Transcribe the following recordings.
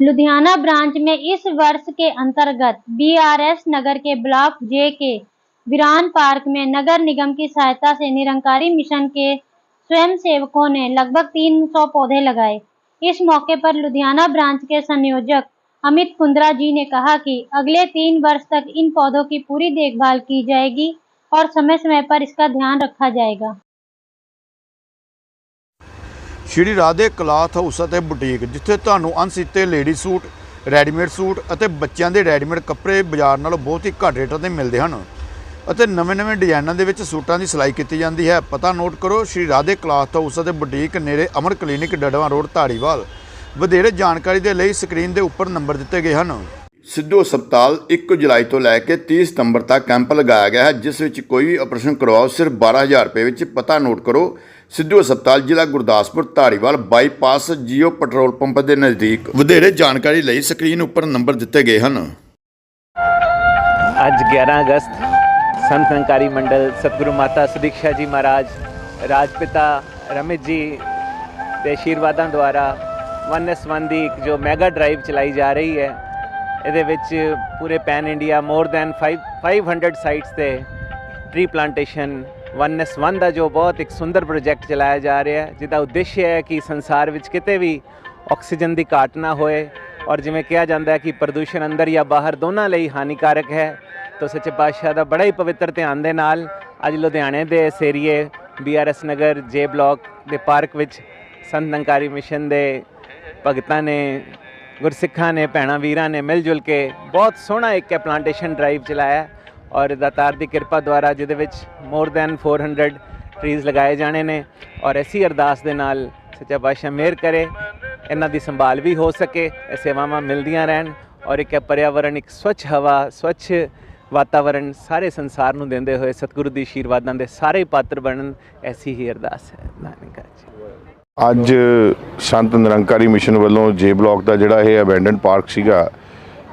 Ludhiana branch में इस वर्ष के अंतर्गत बीआरएस नगर के ब्लॉक जे के वीरान पार्क में नगर निगम की सहायता से निरंकारी मिशन के स्वयं सेवकों ने लगभग 300 पौधे लगाए। इस मौके पर लुधियाना ब्रांच के संयोजक अमित कुंद्रा जी ने कहा कि अगले तीन वर्ष तक इन पौधों की पूरी देखभाल की जाएगी और समय समय पर इसका ध्यान रखा जाएगा। ਸ਼੍ਰੀ ਰਾਧੇ ਕਲਾਥ ਹਾਊਸ ਅਤੇ ਬੁਟੀਕ, ਜਿੱਥੇ ਤੁਹਾਨੂੰ ਅਣਸੀਤੇ ਲੇਡੀ ਸੂਟ, ਰੈਡੀਮੇਡ ਸੂਟ ਅਤੇ ਬੱਚਿਆਂ ਦੇ ਰੈਡੀਮੇਡ ਕੱਪੜੇ ਬਾਜ਼ਾਰ ਨਾਲੋਂ ਬਹੁਤ ਹੀ ਘੱਟ ਰੇਟਾਂ ਤੇ ਮਿਲਦੇ ਹਨ ਅਤੇ ਨਵੇਂ-ਨਵੇਂ ਡਿਜ਼ਾਈਨਾਂ ਦੇ ਵਿੱਚ ਸੂਟਾਂ ਦੀ ਸਿਲਾਈ ਕੀਤੀ ਜਾਂਦੀ ਹੈ। ਪਤਾ ਨੋਟ ਕਰੋ, ਸ਼੍ਰੀ ਰਾਧੇ ਕਲਾਥ ਹਾਊਸ ਅਤੇ ਬੁਟੀਕ ਨੇੜੇ ਅਮਰ ਕਲੀਨਿਕ ਡੜਵਾ ਰੋਡ, ਧਾਰੀਵਾਲ। ਵਧੇਰੇ ਜਾਣਕਾਰੀ ਦੇ ਲਈ ਸਕਰੀਨ ਦੇ ਉੱਪਰ ਨੰਬਰ ਦਿੱਤੇ ਗਏ ਹਨ। ਸਿੱਧੂ ਹਸਪਤਾਲ 1 ਜੁਲਾਈ ਤੋਂ ਲੈ ਕੇ 30 ਸਤੰਬਰ ਤੱਕ ਕੈਂਪ ਲਗਾਇਆ ਗਿਆ ਹੈ, ਜਿਸ ਵਿੱਚ ਕੋਈ ਵੀ ਆਪਰੇਸ਼ਨ ਕਰਵਾਓ, ਸਿਰਫ 12000 ਰੁਪਏ ਵਿੱਚ। ਪਤਾ ਨੋਟ ਕਰੋ ਸਿੱਧੂ ਹਸਪਤਾਲ ਜ਼ਿਲ੍ਹਾ Gurdaspur Dhariwal bypass Jio petrol pump ਦੇ ਨਜ਼ਦੀਕ ਵਧੇਰੇ ਜਾਣਕਾਰੀ ਲਈ ਸਕਰੀਨ ਉੱਪਰ ਨੰਬਰ ਦਿੱਤੇ ਗਏ ਹਨ। ਅੱਜ 11 ਅਗਸਤ, ਸੰਤ ਨਿਰੰਕਾਰੀ ਮੰਡਲ ਸਤਿਗੁਰੂ ਮਾਤਾ ਸੁਦੀਕਸ਼ਾ ਜੀ ਮਹਾਰਾਜ, ਰਾਜਪਿਤਾ ਰਮਿਤ ਜੀ ਦੇ ਆਸ਼ੀਰਵਾਦਾਂ ਦੁਆਰਾ ਵਨ ਐਸ ਵਨ ਦੀ ਇੱਕ ਜੋ ਮੈਗਾ ਡਰਾਈਵ ਚਲਾਈ ਜਾ ਰਹੀ ਹੈ, ਇਹਦੇ ਵਿੱਚ ਪੂਰੇ pan India more than 5 500 sites ਤੇ tree plantation one S one ਦਾ ਜੋ ਬਹੁਤ ਇੱਕ ਸੁੰਦਰ ਪ੍ਰੋਜੈਕਟ ਚਲਾਇਆ ਜਾ ਰਿਹਾ ਹੈ, ਜਿਹਦਾ ਉਦੇਸ਼ ਹੈ ਕਿ ਸੰਸਾਰ ਵਿੱਚ ਕਿਤੇ ਵੀ ਆਕਸੀਜਨ ਦੀ ਘਾਟ ਨਾ ਹੋਏ ਔਰ ਜਿਵੇਂ ਕਿਹਾ ਜਾਂਦਾ ਹੈ ਕਿ ਪ੍ਰਦੂਸ਼ਣ ਅੰਦਰ ਜਾਂ ਬਾਹਰ ਦੋਨਾਂ ਲਈ ਹਾਨੀਕਾਰਕ ਹੈ, ਤਾਂ ਸੱਚੇ ਪਾਤਸ਼ਾਹ ਦਾ ਬੜਾ ਹੀ ਪਵਿੱਤਰ ਧਿਆਨ ਦੇ ਨਾਲ ਅੱਜ ਲੁਧਿਆਣੇ ਦੇ ਇਸ ਏਰੀਏ ਬੀਆਰਐਸ ਨਗਰ ਜੇ ਬਲਾਕ ਦੇ ਪਾਰਕ ਵਿੱਚ ਸੰਤ ਨੰਕਾਰੀ ਮਿਸ਼ਨ ਦੇ ਭਗਤਾਂ ਨੇ, ਗੁਰਸਿੱਖਾਂ ਨੇ, ਭੈਣਾਂ ਵੀਰਾਂ ਨੇ ਮਿਲ ਜੁਲ ਕੇ ਬਹੁਤ ਸੋਹਣਾ ਇੱਕ ਹੈ ਪਲਾਂਟੇਸ਼ਨ ਡਰਾਈਵ ਚਲਾਇਆ ਔਰ ਦਾਤਾਰ ਦੀ ਕਿਰਪਾ ਦੁਆਰਾ ਜਿਹਦੇ ਵਿੱਚ ਮੋਰ ਦੈਨ 400 ਟਰੀਜ਼ ਲਗਾਏ ਜਾਣੇ ਨੇ ਔਰ ਐਸੀ ਅਰਦਾਸ ਦੇ ਨਾਲ ਸੱਚਾ ਪਾਤਸ਼ਾਹ ਮਿਹਰ ਕਰੇ, ਇਹਨਾਂ ਦੀ ਸੰਭਾਲ ਵੀ ਹੋ ਸਕੇ, ਇਹ ਸੇਵਾਵਾਂ ਮਿਲਦੀਆਂ ਰਹਿਣ ਔਰ ਇੱਕ ਹੈ ਪਰਿਆਵਰਣ ਇੱਕ ਸਵੱਛ ਹਵਾ, ਸਵੱਛ ਵਾਤਾਵਰਣ ਸਾਰੇ ਸੰਸਾਰ ਨੂੰ ਦਿੰਦੇ ਹੋਏ ਸਤਿਗੁਰੂ ਦੀ ਆਸ਼ੀਰਵਾਦਾਂ ਦੇ ਸਾਰੇ ਪਾਤਰ ਬਣਨ, ਐਸੀ ਹੀ ਅਰਦਾਸ ਹੈ। ਨਾਨਕਾ ਜੀ। ਅੱਜ ਸੰਤ ਨਿਰੰਕਾਰੀ ਮਿਸ਼ਨ ਵੱਲੋਂ ਜੇ ਬਲਾਕ ਦਾ ਜਿਹੜਾ ਇਹ ਅਬੈਂਡਨ ਪਾਰਕ ਸੀਗਾ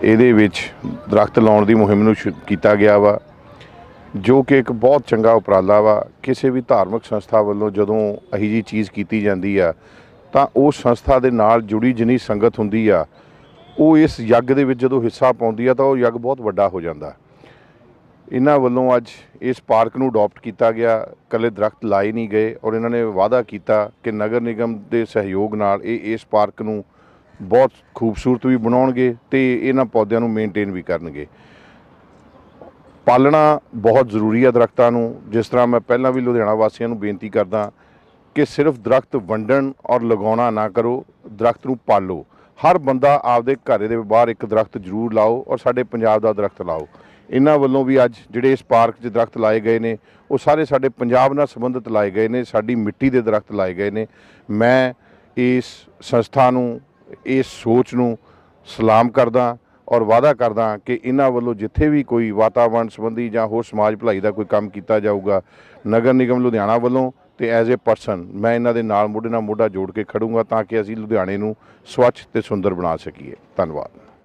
ਇਹਦੇ ਵਿੱਚ ਦਰਖਤ ਲਾਉਣ ਦੀ ਮੁਹਿੰਮ ਨੂੰ ਸ਼ੁ- ਕੀਤਾ ਗਿਆ ਵਾ, ਜੋ ਕਿ ਇੱਕ ਬਹੁਤ ਚੰਗਾ ਉਪਰਾਲਾ ਵਾ। ਕਿਸੇ ਵੀ ਧਾਰਮਿਕ ਸੰਸਥਾ ਵੱਲੋਂ ਜਦੋਂ ਅਹੀ ਜੀ ਚੀਜ਼ ਕੀਤੀ ਜਾਂਦੀ ਆ, ਤਾਂ ਉਸ ਸੰਸਥਾ ਦੇ ਨਾਲ ਜੁੜੀ ਜਿੰਨੀ ਸੰਗਤ ਹੁੰਦੀ ਆ, ਉਹ ਇਸ ਯੱਗ ਦੇ ਵਿੱਚ ਜਦੋਂ ਹਿੱਸਾ ਪਾਉਂਦੀ ਆ, ਤਾਂ ਉਹ ਯੱਗ ਬਹੁਤ ਵੱਡਾ ਹੋ ਜਾਂਦਾ। ਇਹਨਾਂ ਵੱਲੋਂ ਅੱਜ ਇਸ ਪਾਰਕ ਨੂੰ ਅਡਾਪਟ ਕੀਤਾ ਗਿਆ। ਕੱਲੇ ਦਰਖਤ ਲਾਏ ਨਹੀਂ ਗਏ ਔਰ ਇਹਨਾਂ ਨੇ ਵਾਅਦਾ ਕੀਤਾ ਕਿ ਨਗਰ ਨਿਗਮ ਦੇ ਸਹਿਯੋਗ ਨਾਲ ਇਹ ਇਸ ਪਾਰਕ ਨੂੰ ਬਹੁਤ ਖੂਬਸੂਰਤ ਵੀ ਬਣਾਉਣਗੇ ਤੇ ਇਹਨਾਂ ਪੌਦਿਆਂ ਨੂੰ ਮੇਨਟੇਨ ਵੀ ਕਰਨਗੇ। ਪਾਲਣਾ ਬਹੁਤ ਜ਼ਰੂਰੀ ਹੈ ਦਰਖਤਾਂ ਨੂੰ। ਜਿਸ ਤਰ੍ਹਾਂ ਮੈਂ ਪਹਿਲਾਂ ਵੀ ਲੁਧਿਆਣਾ ਵਾਸੀਆਂ ਨੂੰ ਬੇਨਤੀ ਕਰਦਾ ਕਿ ਸਿਰਫ ਦਰਖਤ ਵੰਡਣ ਔਰ ਲਗਾਉਣਾ ਨਾ ਕਰੋ, ਦਰਖਤ ਨੂੰ ਪਾਲੋ। ਹਰ ਬੰਦਾ ਆਪਦੇ ਘਰੇ ਦੇ ਬਾਹਰ ਇੱਕ ਦਰਖਤ ਜ਼ਰੂਰ ਲਾਓ ਔਰ ਸਾਡੇ ਪੰਜਾਬ ਦਾ ਦਰਖਤ ਲਾਓ। ਇਹਨਾਂ ਵੱਲੋਂ ਵੀ ਅੱਜ ਜਿਹੜੇ ਇਸ ਪਾਰਕ 'ਚ ਦਰਖਤ ਲਾਏ ਗਏ ਨੇ, ਉਹ ਸਾਰੇ ਸਾਡੇ ਪੰਜਾਬ ਨਾਲ ਸੰਬੰਧਿਤ ਲਾਏ ਗਏ ਨੇ, ਸਾਡੀ ਮਿੱਟੀ ਦੇ ਦਰਖਤ ਲਾਏ ਗਏ ਨੇ। ਮੈਂ ਇਸ ਸੰਸਥਾ ਨੂੰ ਇਸ ਸੋਚ ਨੂੰ ਸਲਾਮ ਕਰਦਾ ਔਰ ਵਾਅਦਾ ਕਰਦਾ ਕਿ ਇਹਨਾਂ ਵੱਲੋਂ ਜਿੱਥੇ ਵੀ ਕੋਈ ਵਾਤਾਵਰਣ ਸੰਬੰਧੀ ਜਾਂ ਹੋਰ ਸਮਾਜ ਭਲਾਈ ਦਾ ਕੋਈ ਕੰਮ ਕੀਤਾ ਜਾਊਗਾ, ਨਗਰ ਨਿਗਮ ਲੁਧਿਆਣਾ ਵੱਲੋਂ ਤੇ ਐਜ਼ ਅ ਪਰਸਨ ਮੈਂ ਇਹਨਾਂ ਦੇ ਨਾਲ ਮੋਢੇ ਨਾਲ ਮੋਢਾ ਜੋੜ ਕੇ ਖੜੂੰਗਾ ਤਾਂ ਕਿ ਅਸੀਂ ਲੁਧਿਆਣੇ ਨੂੰ ਸਵੱਛ ਤੇ ਸੁੰਦਰ ਬਣਾ ਸਕੀਏ। ਧੰਨਵਾਦ।